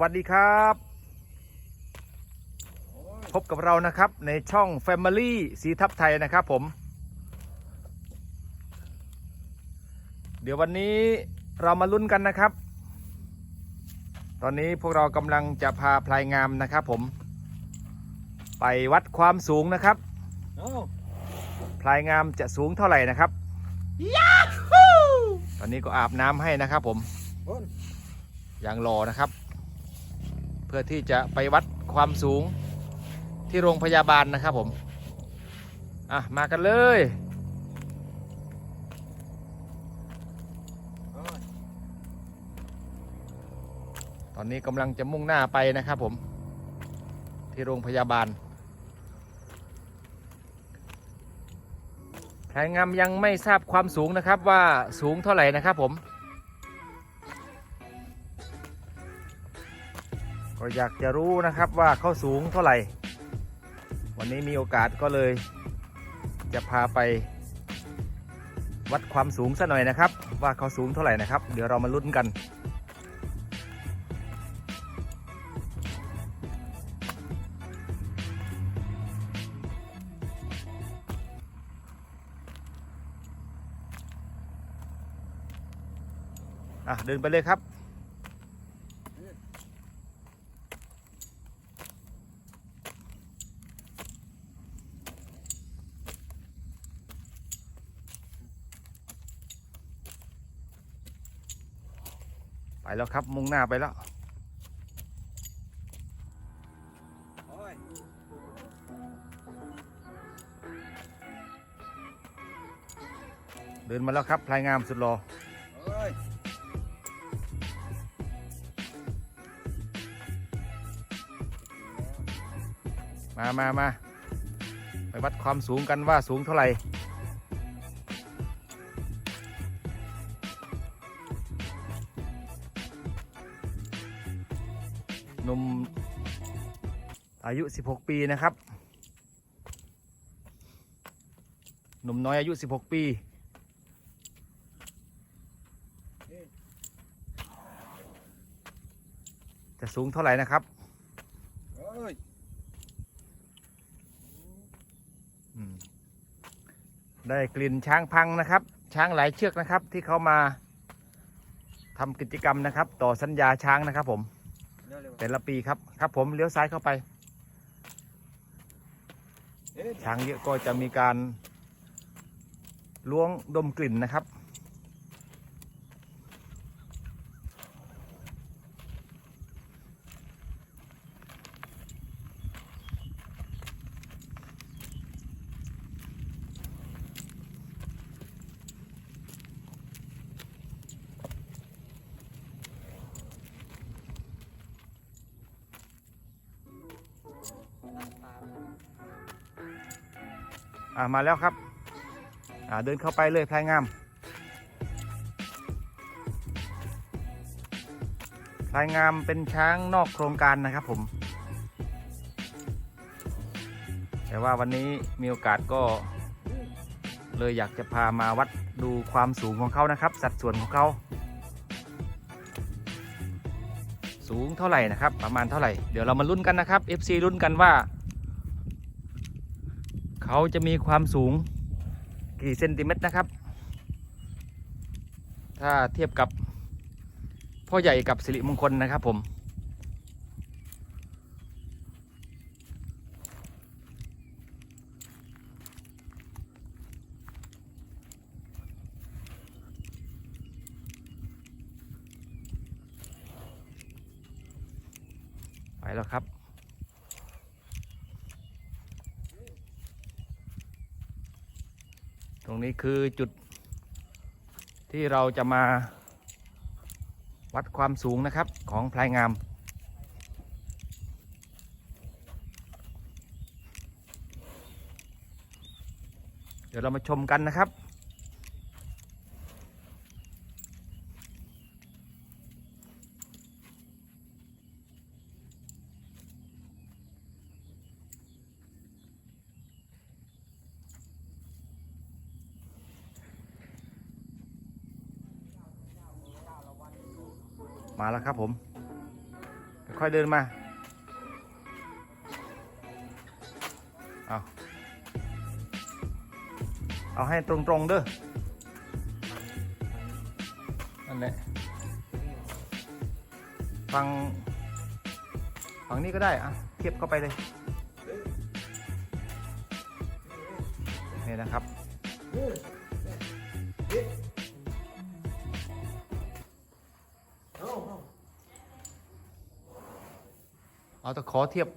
วัสดีครับ พบกับเรานะครับในช่อง Family สีทับไทยนะครับผม เดี๋ยววันนี้เรามาลุ้นกันนะครับ ตอนนี้พวกเรากำลังจะพาพลายงามนะครับผม ไปวัดความสูงนะครับโอ้พลายงามจะสูงเท่าไหร่นะครับ ตอนนี้ก็อาบน้ำให้นะครับผมคนอย่างรอนะครับเพื่อที่จะไปวัดความสูงที่โรงพยาบาลนะครับผมอะมากันเลยตอนนี้กำลังจะมุ่งหน้าไปนะครับผมที่โรงพยาบาลแพงามยังไม่ทราบความสูงนะครับว่าสูงเท่าไหร่นะครับผม ก็อยากจะรู้นะครับว่าเขาสูงเท่าไหร่ วันนี้มีโอกาสก็เลย จะพาไป วัดความสูงซะหน่อยนะครับ ว่าเขาสูงเท่าไหร่นะครับ เดี๋ยวเรามาลุ้นกันอะเดินไปเลยครับ แล้วครับ มุ่งหน้าไปแล้วโอ้ยเดินมาแล้วครับพลายงามสุดรอโอ้ยมามามาไปวัดความสูงกันว่าสูงเท่าไหร่ นุ่มอายุ 16 ปีนะครับหนุ่มน้อยอายุ 16 ปี จะสูงเท่าไหร่นะครับโอ้ยอืมได้กลิ่นช้างพังนะครับ ช้างหลายเชือกนะครับที่เขามาทำกิจกรรมนะครับ ต่อสัญญาช้างนะครับผมเร็วเร็ว แต่ละปีครับ ครับผมเลี้ยวซ้ายเข้าไปเอ๊ะช้างเยอะก็จะมีการล้วงดมกลิ่นนะครับ อ่ามาแล้วครับ อ่าเดินเข้าไปเลยพลายงามพลายงามเป็นช้างนอกโครงการนะครับผม แต่ว่าวันนี้มีโอกาสก็ เลยอยากจะพามาวัดดูความสูงของเขานะครับ สัดส่วนของเขา สูงเท่าไหร่นะครับ ประมาณเท่าไหร่ เดี๋ยวเรามาลุ้นกันนะครับ FC ลุ้นกันว่า เขาจะมีความสูงกี่เซนติเมตรนะครับ ถ้าเทียบกับพ่อใหญ่กับสิริมงคลนะครับผม ไปแล้วครับ ตรง นี้คือจุดที่เราจะมาวัดความสูงนะครับของพลายงาม เดี๋ยวเรามาชมกันนะครับ แล้วครับผม ค่อยเดินมา เอา เอาให้ตรงๆเด้อ นั่นแหละ ฟังฝั่งนี้ก็ได้อะเทียบเข้าไปเลย นี่นะครับ ตะขอเทียบ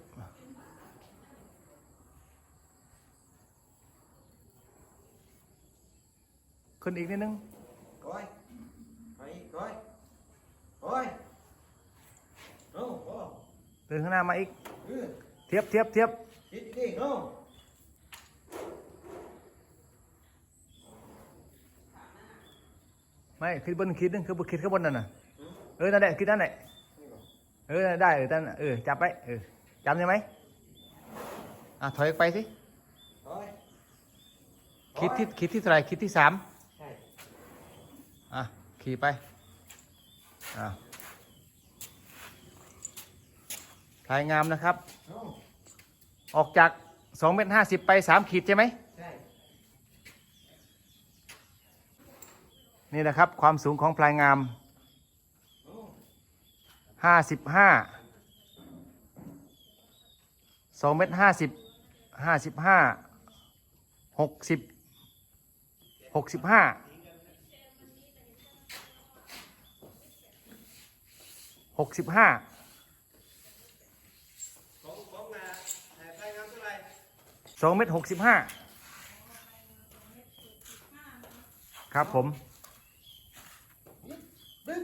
ขึ้นอีกนิดนึงก้อยไปอีกก้อยก้อยเอาเอาเดินข้างหน้ามาอีกเออเทียบเทียบเทียบคิดดีๆเอาไม่ขึ้นบนคิดนึงคือบนคิดข้างบนนั่นน่ะ เออนั่นแหละคิดนั่นแหละนี่ก่อน เออได้เออนั่นน่ะเออจับไปเออจำได้ไหมอะถอยออกไปสิก้อยคิดที่คิดที่เท่าไหรคิดที่สามใช่อะขี่ไปอะพลายงามนะครับเอาออกจาก2เมตร50ไป3ขีดใช่ไหมใช่นี่นะครับความสูงของพลายงามเอา ห้าสิบห้าสองเมตรห้าสิบห้าสิบห้าหกสิบหกสิบห้าหกสิบห้าสองเมตรหกสิบห้าครับผม ดึก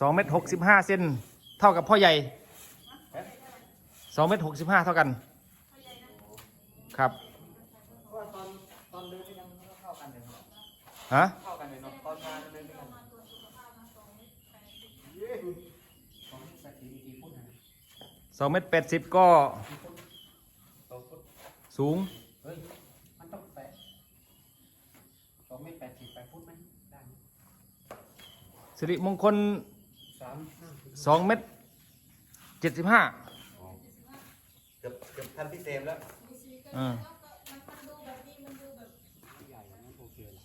2เมตร65เซนเท่ากับพ่อใหญ่2เมตร65เท่ากัน ครับเพราะว่าตอนตอนเดินก็ยังเข้ากันเลยเนาะฮะเข้ากันเลยเนาะตอนงานเดินด้วยกันเย้ของสักกี่กี่ฟุตนะ2เมตร80ก็กี่ฟุตสองฟุตสูงเฮ้ยมันต้องแปดสองเมตรแปดสิบแปดฟุตไหมได้ไหมสิริมงคล สามห้า2เมตร75เกือบเกือบทันพี่เซมแล้วอ่าใหญ่นั้นโอเคเลย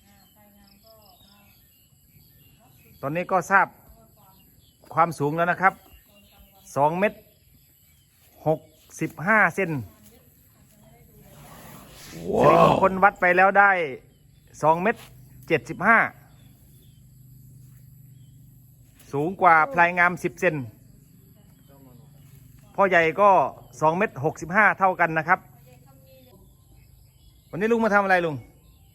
ตอนนี้ก็ทราบความสูงแล้วนะครับ 2 เมตร 65 เซนสิริมงคลวัดไปแล้วได้ 2 เมตร 75 สูงกว่าพลายงาม 10 เซนพ่อใหญ่ก็2เมตร65 เท่ากันนะครับ วันนี้ลุงมาทำอะไรลุง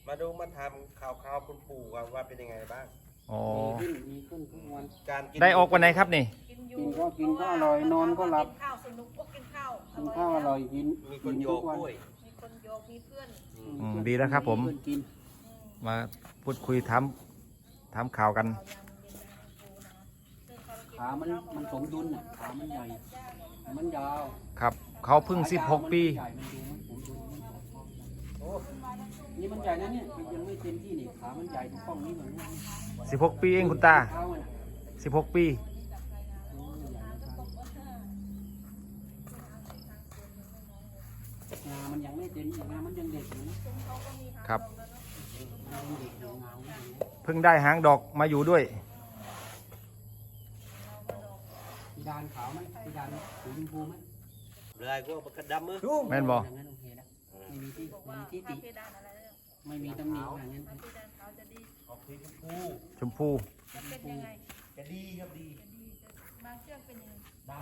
มาดูมาทำข่าวข่าวคุณปู่ว่าว่าเป็นยังไงบ้างอ๋อดีขึ้นดีขึ้นทุกวันการกินได้ออกวันไหนครับนี่ กินอยู่กินก็กินก็อร่อยนอนก็หลับกินข้าวสนุกก็กินข้าวกินข้าวอร่อยกินมีคนโยกทุวันกล้วยมีคนโยกมีเพื่อนอืมดีแล้วครับผม เพื่อนกิน มาพูดคุยถามถามข่าวกัน ขามันมันสมดุลน่ะขามันใหญ่ มันยาวครับ เขาเพิ่ง 16 ปี ใหญ่มันดูมันสมดุลมันโอ้นี่มันใหญ่นะเนี่ยมันยังไม่เต็มที่นี่ขามันใหญ่ทุกป้องนี่เหมือนกัน16 ปีเองคุณตา เท้ามันน่ะ16 ปี โอ้ยใหญ่นะครับงามันยังไม่เต็มงามันยังเด็กอยู่นะครับ งามันเด็กอยู่งามันยังเด็กเพิ่งได้หางดอกมาอยู่ด้วย มี ดานขาวไหมมีดานสีชมพูไหมเลยก็ประกระดำมือแม่นบอกอย่างนั้นโอเคแล้วไม่มีที่บอกไม่ว่ามีที่ถ้าติเพดานอะไรเนี่ยไม่มีตำหนิอย่างนั้นถ้าเพดานเขาจะดีออกสีชมพูชมพูจะเป็นยังไงจะดีครับดีจะดีจะบางเชือกเป็นยังไงด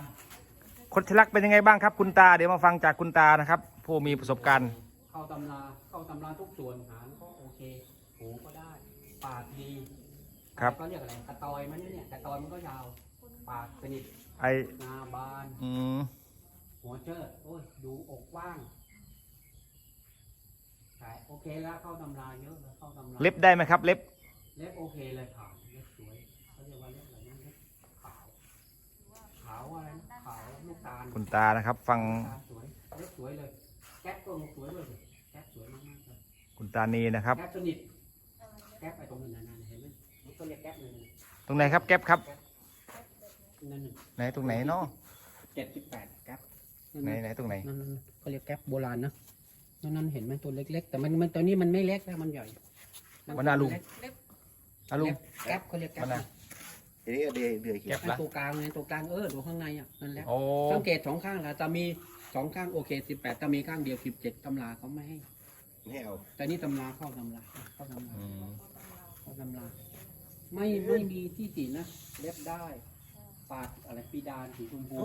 คดชลักเป็นยังไงบ้างครับคุณตา เดี๋ยวมาฟังจากคุณตานะครับ ผู้มีประสบการณ์ เข้าตำราเข้าตำราทุกส่วนหางก็โอเคหูก็ได้ ปากดีครับ ก็เรียกอะไรกระตอยมันเนี่ยกระตอยมันก็ยาว ปากสนิท ไอหนาบานอืมหัวเชิดโอ้ยดูอกกว้างใช่โอเคแล้วเข้าตำราเยอะแล้วเข้าตำราเล็บได้ไหมครับ เล็บ เล็บโอเคเลยผ่านเล็บสวยเขาเรียกว่าเล็บอะไรนะเล็บขาวขาวอะไรนะขาวลูกตาลคุณตานะครับ ฟังตาสวยเล็บสวยเลยแก๊ปก็สวยด้วยสิแก๊ปสวยมากๆเลยคุณตานีนะครับ แก๊ปสนิทแก๊ปไอ้ตรงนั้นนั่นๆเห็นไหมมันก็เรียกแก๊ปเลยนะ ตรงไหนครับแก๊ปครับน นั่นน่ะไหนตรงไหนเนาะเจ็ดสิบแปดแก๊ปไหนไหนตรงไหนนั่นนั่นเขาเรียกแก๊ปโบราณนะนั่นนั่นเห็นไหมตัวเล็ก ๆ แต่มันมันตัวนี้มันไม่เล็กแล้วมันใหญ่มันน่าลุงเล็กเล็กอาลุงแก๊ปเขาเรียกแก๊ปมันน่ะทีนี้เดือยเดือยเขียเก็วบละตัวกลางไงตัวกลางเออตัวข้างในอะนั่นแหละ โอ้สังเกตสองข้างละแต่มีสองข้างโอเคสิบแปดแต่มีข้างเดียวสิบเจ็ดตำราเขาไม่ให้ ไม่ให้เอาแต่นี่ตำราเข้าตำราเข้าตำราอืมเข้าตำรา ไม่ไม่มีที่ตินะเล็บได้ ปากอะไรปีดานสีชมพู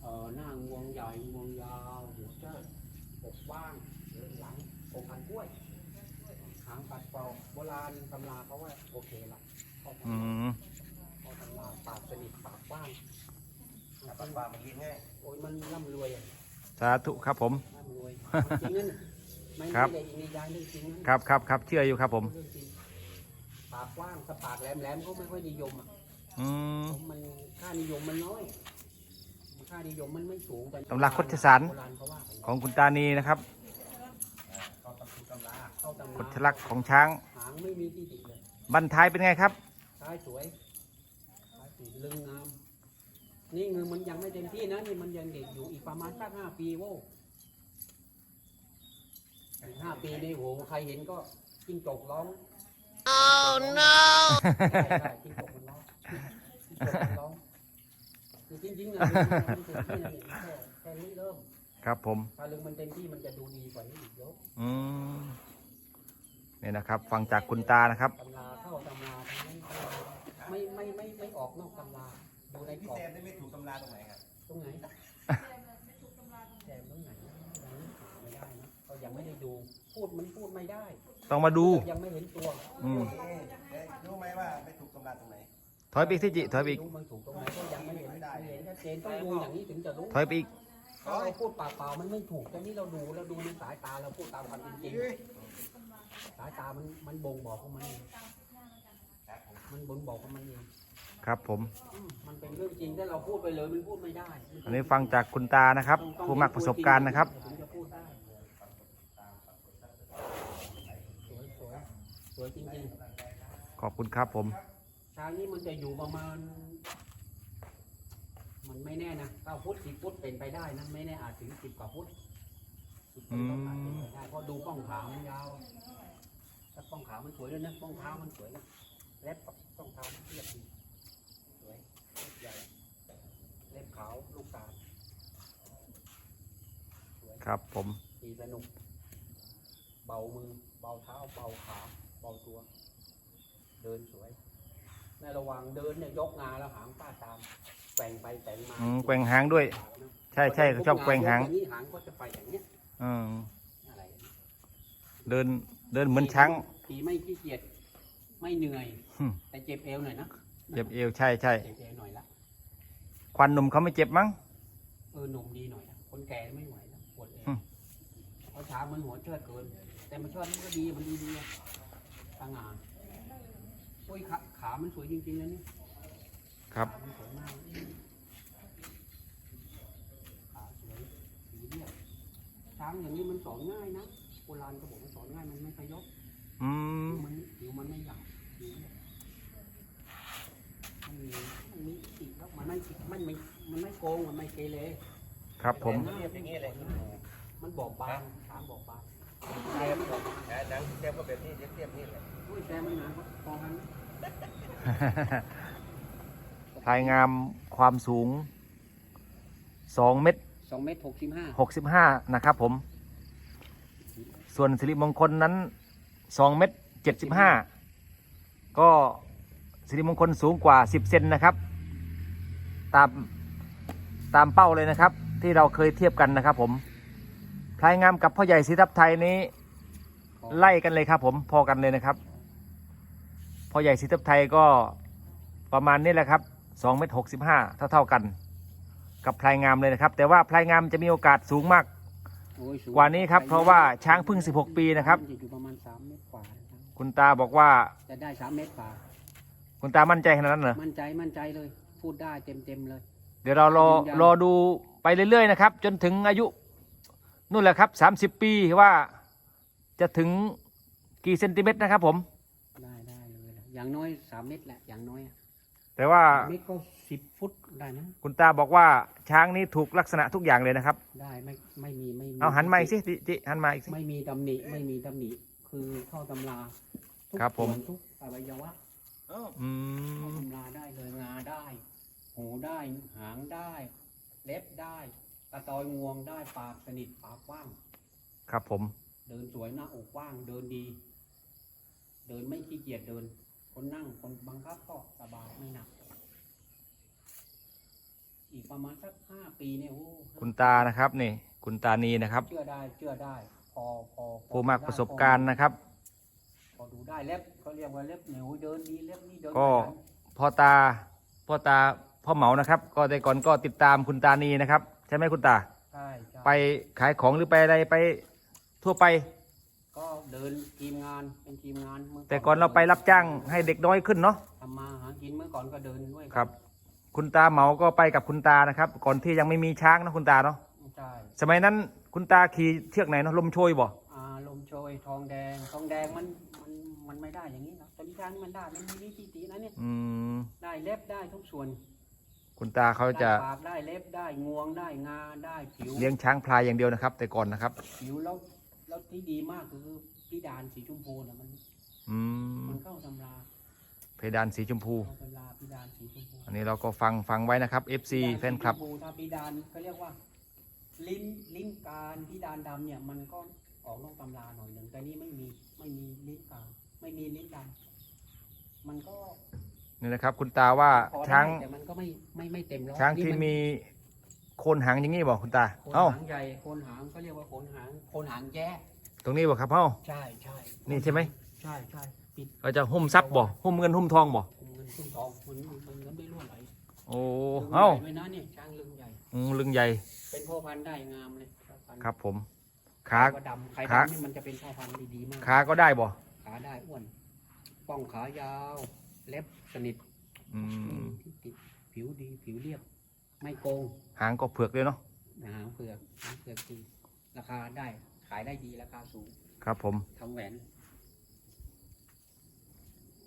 เอ่อหน้างวงใหญ่งวงยาวหัวเจ้าอกว่างเดินหลังองพันกล้วยหางปัดเป่าโบราณตำราเขาว่าโอเคละเข้าตำอืรามเข้าตำราปากสนิทปากกว้างแต่ปันปลามันกินง่ายโอ้ยมันร่ำรวยอะสาธุครับผม ร่ำรวยจริงนั่นน่ะไม่ครับไม่ได้อีกในยายเรื่องจริงนั่น ครับครับครับเชื่ออยู่ครับผมเรื่องจริงปากกว้างถ้าปากแหลมๆเขาไม่ค่อยนิยมอะ อืมเพราะมันค่านิยมมันน้อย ค่านิยมมันไม่สูงแต่ตำราคดสาร โบราณเขาว่ากันของคุณตานีนะครับเข้าตำราตำราเข้าตำกราฎลักษณ์ของช้าง หางไม่มีที่ติดเลยบันท้ายเป็นไงครับ ท้ายสวยท้ายสีลึงงาม นี่เงินมันยังไม่เต็มที่นะนี่มันยังเด็กอยู่อีกประมาณสักห้าปีโว้อีกห้าปีในโหใครเห็นก็จิ้งจกร้อง oh no ใช่ใช่จิ้งจกมันร้องจิ้งจกมั นร้องคือจริงๆอะมันเต็มที่นะนี่แค่แค่นี้เริ่มครับผม ถ้าลึงมันเต็มที่มันจะดูดีกว่านี้อีกเยอะอืมนี่นะครับ ฟังจากคุณตานะครับ ตำราเข้าตำราทั้งนั้นไม่ไม่ไม่ไม่ออกนอกตำราดูในพี่กรอบแซมได้ไม่ถูกตำราตรงไหนครับตรงไหนแจมตรงไหนยังไม่ไม่ได้นะเรายังไม่ได้ดูพูดมันพูดไม่ได้ต้องมาดู ยังไม่เห็นตัว อืม เอ๊ะเอ๊ะรู้ไหมว่าไม่ ถอยไปอีกที่จิถอยไปอีก รู้มันถูกตรงไหนก็ยังไม่เห็นไม่เห็นชัดเจนต้องดูอย่างนี้ถึงจะรู้ถอยไปอีก ถ้าเราพูดปากเปล่ามันไม่ถูกแต่นี่เราดูเราดูในสายตาเราพูดตามความเป็นจริงสายตามันมันบ่งบอกของมันเองมันบ่งบอกของมันเองครับผม อืมมันเป็นเรื่องจริงถ้าเราพูดไปเลยมันพูดไม่ได้อันนี้ฟังจากคุณตานะครับผู้มากประสบการณ์นะครับ ถึงจะพูดได้สวยสวยสวยจริงขอบคุณครับผมๆช้างนี้มันจะอยู่ประมาณ มันไม่แน่นะเก้าฟุตสิบฟุตเป็นไปได้นะไม่แน่อาจถึงสิบกว่าฟุตสิบฟุตก็อาจเป็นไปได้เพราะดูป้องขามันยาวถ้าป้องขามันสวยด้วยนะป้องเท้ามันสวยนะเล็บกับป้องเท้ามันเทียบดีสวยเล็บใหญ่เล็บขาวลูกตาลสวยครับผมขี่สนุก เบามือ เบาเท้า เบาขา เบาตัว เดินสวย ในระหว่างเดินเนี่ยยกงาแล้วหางป้าดตามแกว่งไปแกว่งมาอืมแกว่งหางด้วย ใช่ใช่เขาชอบแกว่งหางยกอย่นี้หางก็จะไปอย่างเนี้ยอืมอะไรอย่างเงี้ยเดินเดินเหมือนช้าง ขี่ไม่ขี้เกียจไม่เหนื่อย อืม แต่เจ็บเอวหน่อยนะเจ็บเอวใช่ใช่เจ็บเอวหน่อยละควันหนุ่มเขาไม่เจ็บมั้ง เออหนุ่มดีหน่อยนะคนแก่ไม่ไหวนะปวดเอวอืม เพราะช้างมันหัวเชิดเกิน แต่มันเชิดมันก็ดีมันดีดีอะตั้งงาน โอ้ยขาขา มันสวยจริงๆนะนี่ครับขามันสวยมากขาสวยสีเรียบช้างอย่างนี้มันสอนง่ายนะโบราณก็บอกว่าสอนง่ายมันไม่ขยบอืมผิวมันผิวมันไม่หยาบผิวเนี่ยมันมีมันมีติแล้วมันไม่มันไม่มันไม่โกงมันไม่เกเรครับผม เรียบอย่างนี้เลยมันบอกบางช้างบอกบางแซมบอกแต่ หนังพี่แซมก็แบบนี้เรียบเรียบนี่แหละอุ้ยแต่มันหนาพอกันพลายงามความสูง 2 เมตร สองเมตรหกสิบห้า65 นะครับผม ส่วนสิริมงคลนั้น 2 เมตร 75 ก็สิริมงคลสูงกว่า 10 เซนนะครับ ตามตามเป้าเลยนะครับ ที่เราเคยเทียบกันนะครับผมพลายงามกับพ่อใหญ่ศรีทับไทยนี้ ไล่กันเลยครับ ผมพอกันเลยนะครับพ่อใหญ่ศรีทับไทยก็ประมาณนี้แหละครับ2เมตร65เท่าเท่าๆกัน กับพลายงามเลยนะครับ แต่ว่าพลายงามจะมีโอกาสสูงมากโอ้ยสูงกว่านี้ครับ เพราะว่าช้างเพิ่ง 16 ปีนะครับมัจะอยู่ประมาณสามเมตรกว่านะครับ คุณตาบอกว่าจะได้สามเมตรกว่าคุณตามั่นใจขนาดนั้นเหรอมั่นใจมั่นใจเลย พูดได้เต็มเต็มๆเลย เดี๋ยวเรารอยืนยันรอดูไปเรื่อยๆนะครับ จนถึงอายุนู่นแหละครับ 30 ปีว่า จะถึงกี่เซนติเมตรนะครับผม ได้ได้เลยล่ะอย่างน้อยสามเมตรแหละอย่างน้อยอะแต่ว่าเมตรก็สิบฟุตได้นะคุณตาบอกว่าช้างนี้ถูกลักษณะทุกอย่างเลยนะครับ ได้ไม่ไม่มีไม่มีเอาหันมาอีกสิจิจิหันมาอีกสิ ไม่มีตำหนิไม่มีตำหนิคือเข้าตำราทุกครับผม ส่วนทุกอวัยวะเอ้าอืเข้ามตำราได้เลยงาได้ หูได้หางได้ เล็บได้กระตอยงวงได้ปากสนิทปากกว้าง ครับผม เดินสวยหน้าอกกว้าง เดินดี เดินไม่ขี้เกียจเดิน คนนั่งคนบังคับก็สบายไม่หนัก อีกประมาณสักห้าปีเนี่ยโอ้คุณตานะครับนี่ คุณตานีนะครับ เชื่อได้เชื่อได้ พอพอพอผู้มากประสบการณ์นะครับ พอดูได้เล็บเขาเรียกว่าเล็บเหนียวเดินดีเล็บนี่เดินก็ ขยัน พ่อตา พ่อตา พ่อเหมานะครับ ก็แต่ก่อนก็ติดตามคุณตานีนะครับ ใช่ไหมคุณตา ใช่ใช่ไปขายของหรือไปอะไรไป ทั่วไป ก็เดินทีมงานเป็นทีมงานเมื่แต่ก่อนเราไปรับจ้างให้เด็กน้อยขึ้นเนาะทำมาหากินเมื่อก่อนก็เดินด้วยครับ คุณตาเหมาก็ไปกับคุณตานะครับ ก่อนที่ยังไม่มีช้างนะคุณตาเนาะใช่สมัยนั้นคุณตาขี่เชือกไหนเนาะลมโชยบ่อ่าลมโชยทองแดงทองแดงมันมันมันไม่ได้อย่างนี้นะตอนนี้ช้างมันได้มันมีนิติตีนะเนี่ยอืมได้เล็บได้ทุกส่วนคุณตาเขาจะได้ปากได้เล็บได้งวงได้งาได้ผิวเลี้ยงช้างพลายอย่างเดียวนะครับ แต่ก่อนนะครับ ผิวแล้ว แล้วที่ดีมากคือพิดานสีชมพูนะมัน อืมมันเข้าตำราเพดานสีชมพู เข้าตำราพิดานสีชมพูอันนี้เราก็ฟังฟังไว้นะครับ FC แฟนคลับ พิดาสีชมพูถ้าพิดานเขาเรียกว่า ลิ้นลิ้นการพิดานดำเนี่ย มันก็ออกนอกตำราหน่อยหนึ่งแต่นี่ไม่มีไม่มีลิ้นกลางไม่มีลิ้นดำมันก็นี่นะครับ คุณตาว่าพอได้ช้างแต่มันก็ไม่ไม่ไม่เต็มร้อยช้างที่นี่นมี โคนหางอย่างนี้บอกคุณตาโคนเอ้า หางใหญ่โคนหางเขาเรียกว่าโคนหางโคนหางแย่ตรงนี้บอกครับเอ้า ใช่ใช่นี่ใช่ไหม ใช่ใช่ปิดเราจะหุ้มทรัพย์บ่หุ้มเงินหุ้มทองบ่เงินขึ้นทองมันมันเงินไม่ร่วนไหลโอ้ลึงเอ้าใหญ่ด้วยนะเนี่ยช้างลึงใหญ่ อืมลึงใหญ่ เป็นพ่อพันธุ์ได้งามเลยพ่อพันธุ์ครับผม ขา ก็ดำไข่ขา ดำนี่มันจะเป็นพ่อพันธุ์ดีๆมาก ขาก็ได้บ่ขาได้อ้วน ป้องขายาว เล็บสนิทอืมติดผิวดีผิวเรียบ ไม่โกงหางก็เผือกเลยเนาะหางเผือกหางเผือกดีราคาได้ขายได้ดีราคาสูง ครับผมทำแหวน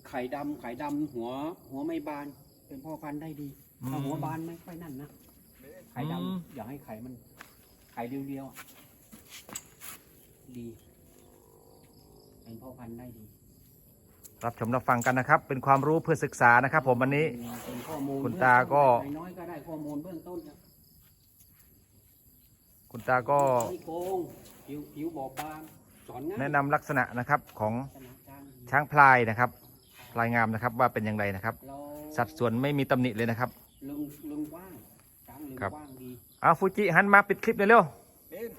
ไข่ดำไข่ดำหัว หัวไม่บาน เป็นพ่อพันธุ์ได้ดีอืมถ้าหัวบานไม่ค่อยนั่นนะไข่ดอืมำอย่าให้ไข่มัน ไข่เดียวๆอะดี เป็นพ่อพันธุ์ได้ดี รับชมรับฟังกันนะครับ เป็นความรู้เพื่อศึกษานะครับ ผมวันนี้ เป็นข้อมูลคุณตาก็เบื้องต้นน้อยๆก็ได้ข้อมูลเบื้องต้นนะคุณตาก็ไม่โกงผิวผิวบอบบางสอนง่ายแนะนำลักษณะนะครับของขนาดกลางดีช้างพลายนะครับพลายงามนะครับว่าเป็นอย่างไรนะครับ เราสัดส่วนไม่มีตำหนิเลยนะครับ ลึงลึงกว้างช้างลึงครับ กว้างดีเอาฟูจิหันมาปิดคลิปเร็วเป็น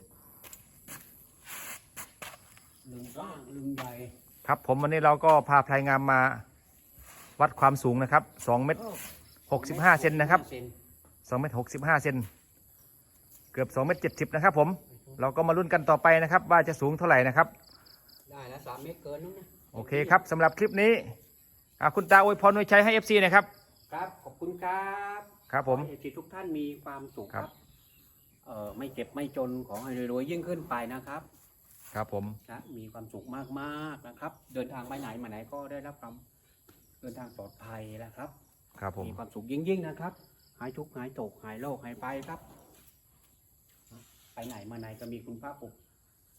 ลึงกว้างลึงใหญ่ๆ ครับผมวันนี้เราก็พาพลายงามมาวัดความสูงนะครับ2เมตรเอ้า65เซนนะครับเซน2เมตร65เซนเกือบ2เมตร70นะครับ ผมเราก็มาลุ้นกันต่อไปนะครับ ว่าจะสูงเท่าไหร่นะครับ ได้แล้วสามเมตรเกินแล้วนะโอเคครับสำหรับคลิปนี้อะคุณตาอวยพรอวยชัยให้ FC หนะครับ ครับ ขอบคุณครับครับผมขอให้ทุกท่านมีความสุขคครัรับบเออไม่เจ็บไม่จนขอให้รวยๆยิ่งขึ้นไปนะครับ ครับผม นะมีความสุขมากๆนะครับ เดินทางไปไหนมาไหนก็ได้รับความเดินทางปลอดภัยนะครับ ครับผม มีความสุขยิ่งๆนะครับ หายทุกข์หายโศกหายโรคหายไปครับ ไปไหนมาไหนก็มีคุณพระปก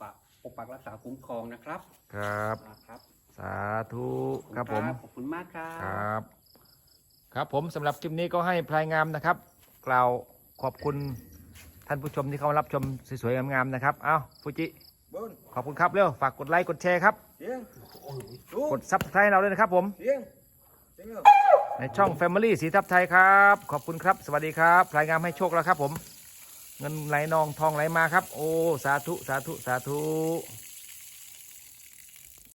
ปักปกปักรักษาคุ้มครองนะครับครับครับ สาธุครับผม ขอบคุณมากครัครับบครับผมสำหรับคลิปนี้ก็ให้พลายงามนะครับ กล่าวขอบคุณท่านผู้ชมที่เข้ามารับชมสวยๆงามๆนะครับ เอาฟูจิ บนขอบคุณครับเร็วฝากกดไลค์กดแชร์ครับ เสียงโอ้ยสูงกดซับสไครต์เราด้วยนะครับผม เสียงเสียงเร็ว ในช่อง Family สีทับไทยครับ ขอบคุณครับ สวัสดีครับพลายงามให้โชคแล้วครับผม เงินไหลนองทองไหลมาครับ โอ้ สาธุ สาธุ สาธุ